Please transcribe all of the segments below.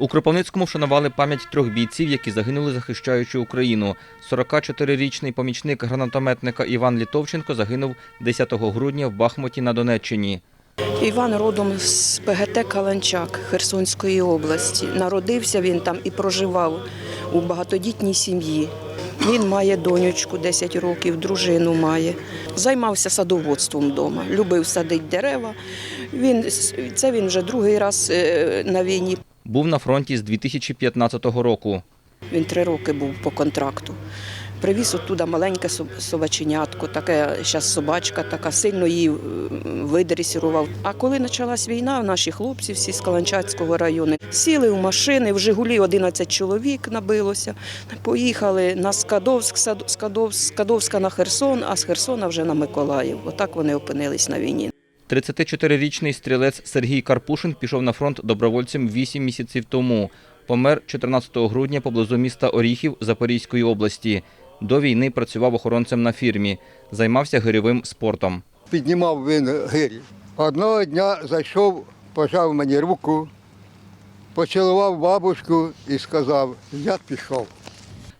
У Кропивницькому вшанували пам'ять трьох бійців, які загинули, захищаючи Україну. 44-річний помічник гранатометника Іван Літовченко загинув 10 грудня в Бахмуті на Донеччині. Іван родом з ПГТ Каланчак Херсонської області. Народився він там і проживав у багатодітній сім'ї. Він має донечку 10 років, дружину має. Займався садоводством вдома, любив садити дерева. Він, це він вже другий раз е, на війні. Був на фронті з 2015 року. Він три роки був по контракту. Привіз оттуда маленьке собаченятко, таке зараз собачка, така сильно її видресірував. А коли почалась війна, наші хлопці всі з Каланчацького району сіли в машини, в Жигулі 11 чоловік набилося. Поїхали на Скадовськ, Скадовськ, Скадовська на Херсон, а з Херсона вже на Миколаїв. Отак вони опинились на війні. 34-річний стрілець Сергій Карпушин пішов на фронт добровольцем 8 місяців тому. Помер 14 грудня поблизу міста Оріхів Запорізької області. До війни працював охоронцем на фірмі, займався гирьовим спортом. Піднімав він гирі. Одного дня зайшов, пожав мені руку, поцілував бабушку і сказав, я пішов.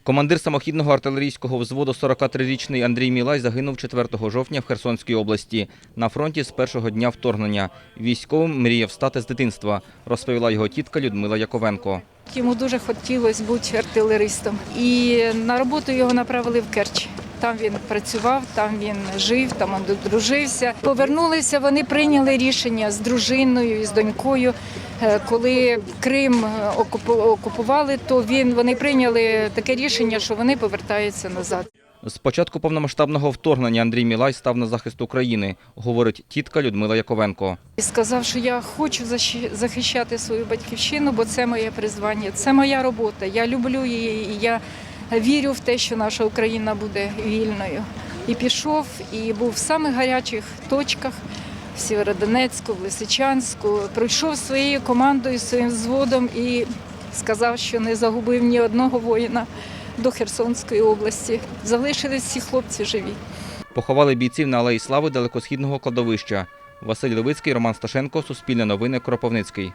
Командир самохідного артилерійського взводу 43-річний Андрій Мілай загинув 4 жовтня в Херсонській області на фронті з першого дня вторгнення. Військовим мріяв стати з дитинства, розповіла його тітка Людмила Яковенко. Йому дуже хотілося бути артилеристом. І на роботу його направили в Керч. Там він працював, там він жив, там він одружився. Повернулися, вони прийняли рішення з дружиною і з донькою. Е, Коли Крим е, окупували, то він вони прийняли таке рішення, що вони повертаються назад. З початку повномасштабного вторгнення Андрій Мілай став на захист України, говорить тітка Людмила Яковенко. І сказав, що я хочу захищати свою батьківщину, бо це моє призвання, це моя робота. Я люблю її, і я вірю в те, що наша Україна буде вільною. І пішов, і був в самих гарячих точках в Сєвєродонецьку, в Лисичанську. Пройшов своєю командою, своїм взводом і сказав, що не загубив ні одного воїна до Херсонської області. Залишились всі хлопці живі. Поховали бійців на Алеї Слави далекосхідного кладовища. Василь Левицький, Роман Сташенко, Суспільне новини, Кропивницький.